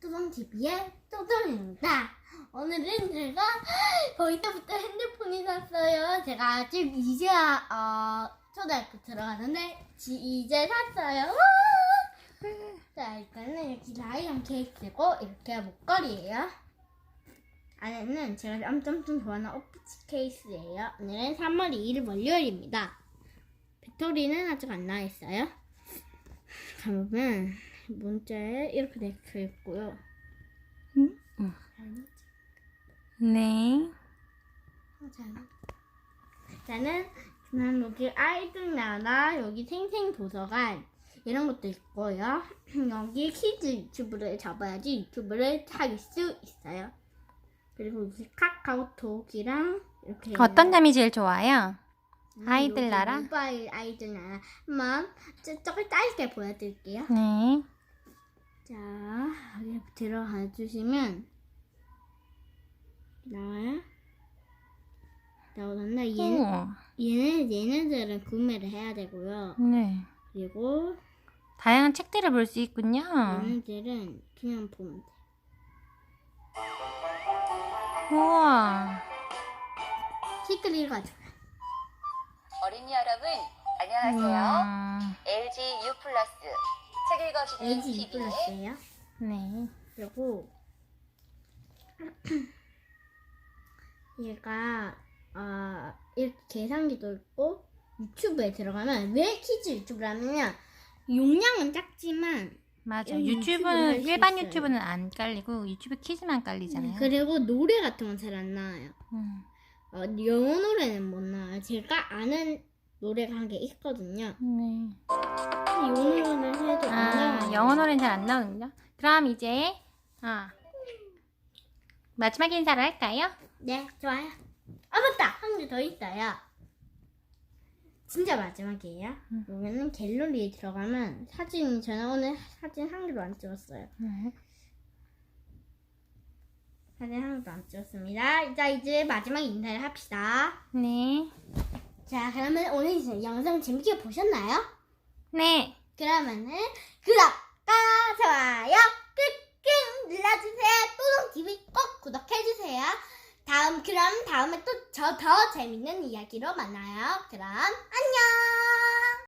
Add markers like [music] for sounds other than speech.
뚜둥TV의 뚜둥입니다. 오늘은 제가 거의 때부터 핸드폰이 샀어요. 제가 아직 이제 어, 초등학교 들어가는데 지- 이제 샀어요. 와! 자 일단은 이렇게 라이언 케이스고 이렇게 목걸이에요. 안에는 제가 엄청 좋아하는 오피치 케이스예요. 오늘은 3월 2일 월요일입니다. 배터리는 아직 안 나와 있어요. 가보면 문자에 이렇게 적혀 있고요. 음? 잘못 네. 어, 잘못. 일단은 난 여기 아이들 나라 여기 생생 도서관 이런 것도 있고요. [clears throat] 여기 키즈 유튜브를 잡아야지 유튜브를 찾을 수 있어요. 그리고 여기 카카오톡이랑 이렇게 어떤 점이 제일 좋아요? 음, 아이들 나라? 모바일 아이들 나라 한번 저- 조금 짧게 보여드릴게요. 네. 자 여기 들어가 주시면 나와요. 나오는데 얘는 우와. 얘네 얘네들은 구매를 해야 되고요. 네. 그리고 다양한 책들을 볼 수 있군요. 얘네들은 그냥 보면 돼. 우와. 책을 읽어줘. 어린이 여러분, 안녕하세요. 우와. LG U 플러스 책 읽어주는 LG TV의 플러스예요. 네. 그리고 [clears throat] 얘가 어, 이렇게 계산기도 있고 유튜브에 들어가면 왜 키즈 유튜브라면요 용량은 작지만 맞아. 음, 유튜브를 유튜브는 할수 일반 있어요. 유튜브는 안 깔리고 유튜브 키즈만 깔리잖아요. 그리고 노래 같은 건 잘 안 나와요. 음. 어, 영어 노래는 못 나와요. 제가 아는 노래가 한 게 있거든요. 네. 영어 노래는 해도 안 아, 나와요. 영어 노래는 잘 안 나오는군요. 그럼 이제 아 마지막 인사를 할까요? 네, 좋아요. 아 맞다, 한 개 더 있어요. 진짜 마지막이에요. 음. 여기는 갤러리에 들어가면 사진이 저는 오늘 사진 한 개도 안 찍었어요. 네. 사진 한 개도 안 찍었습니다. 자, 이제 마지막 인사를 합시다. 네. 자, 그러면 오늘 이제 영상 재밌게 보셨나요? 네. 그러면은 구독과 좋아요 꾹꾹 눌러주세요. 또동TV 꼭 구독해주세요. 다음 그럼 다음에 또 저 더 재밌는 이야기로 만나요. 그럼 안녕.